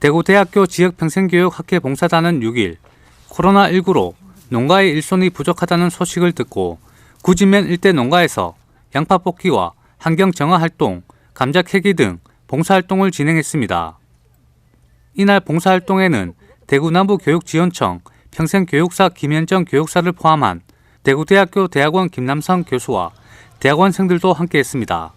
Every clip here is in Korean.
대구대학교 지역평생교육학회 봉사단은 6일 코로나19로 농가의 일손이 부족하다는 소식을 듣고 구지면 일대 농가에서 양파 뽑기와 환경 정화 활동, 감자 캐기 등 봉사활동을 진행했습니다. 이날 봉사활동에는 대구 남부교육지원청 평생교육사 김현정 교육사를 포함한 대구대학교 대학원 김남성 교수와 대학원생들도 함께했습니다.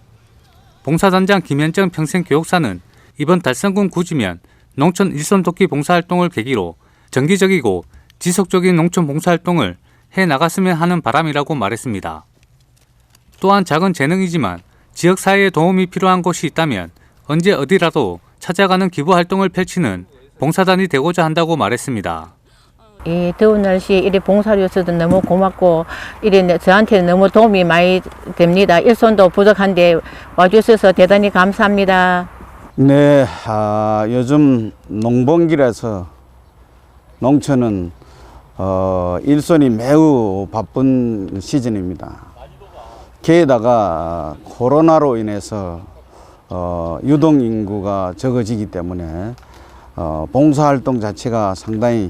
봉사단장 김현정 평생교육사는 이번 달성군 구지면 농촌 일손 돕기 봉사활동을 계기로 정기적이고 지속적인 농촌 봉사활동을 해 나갔으면 하는 바람이라고 말했습니다. 또한 작은 재능이지만 지역 사회에 도움이 필요한 곳이 있다면 언제 어디라도 찾아가는 기부 활동을 펼치는 봉사단이 되고자 한다고 말했습니다. 이 더운 날씨에 이래 봉사를 해서도 너무 고맙고 이래 내- 저한테는 너무 도움이 많이 됩니다. 일손도 부족한데 와주셔서 대단히 감사합니다. 네, 아, 요즘 농번기라서 농촌은 어, 일손이 매우 바쁜 시즌입니다. 게다가 코로나로 인해서 어, 유동 인구가 적어지기 때문에 어, 봉사활동 자체가 상당히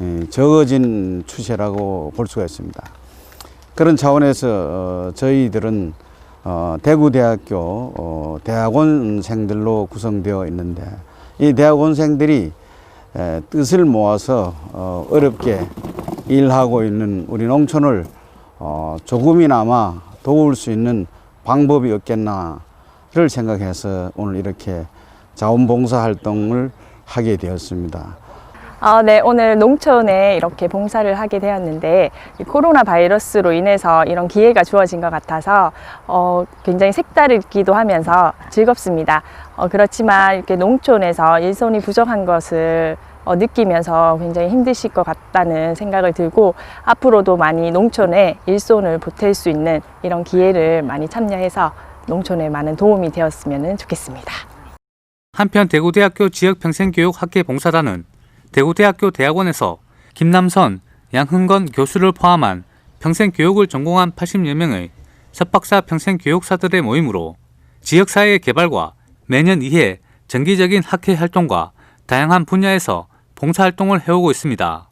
예, 적어진 추세라고 볼 수가 있습니다. 그런 차원에서 어, 저희들은 어, 대구대학교 어, 대학원생들로 구성되어 있는데 이 대학원생들이 에, 뜻을 모아서 어, 어렵게 일하고 있는 우리 농촌을 어, 조금이나마 도울 수 있는 방법이 없겠나를 생각해서 오늘 이렇게 자원봉사 활동을 하게 되었습니다. 아, 네, 오늘 농촌에 이렇게 봉사를 하게 되었는데 이 코로나 바이러스로 인해서 이런 기회가 주어진 것 같아서 어, 굉장히 색다르기도 하면서 즐겁습니다. 어, 그렇지만 이렇게 농촌에서 일손이 부족한 것을 어, 느끼면서 굉장히 힘드실 것 같다는 생각을 들고 앞으로도 많이 농촌에 일손을 보탤 수 있는 이런 기회를 많이 참여해서 농촌에 많은 도움이 되었으면 좋겠습니다. 한편 대구대학교 지역평생교육학회 봉사단은 대구대학교 대학원에서 김남선, 양흥건 교수를 포함한 평생교육을 전공한 80여 명의 석박사 평생교육사들의 모임으로 지역사회 개발과 매년 2회 정기적인 학회 활동과 다양한 분야에서 봉사활동을 해오고 있습니다.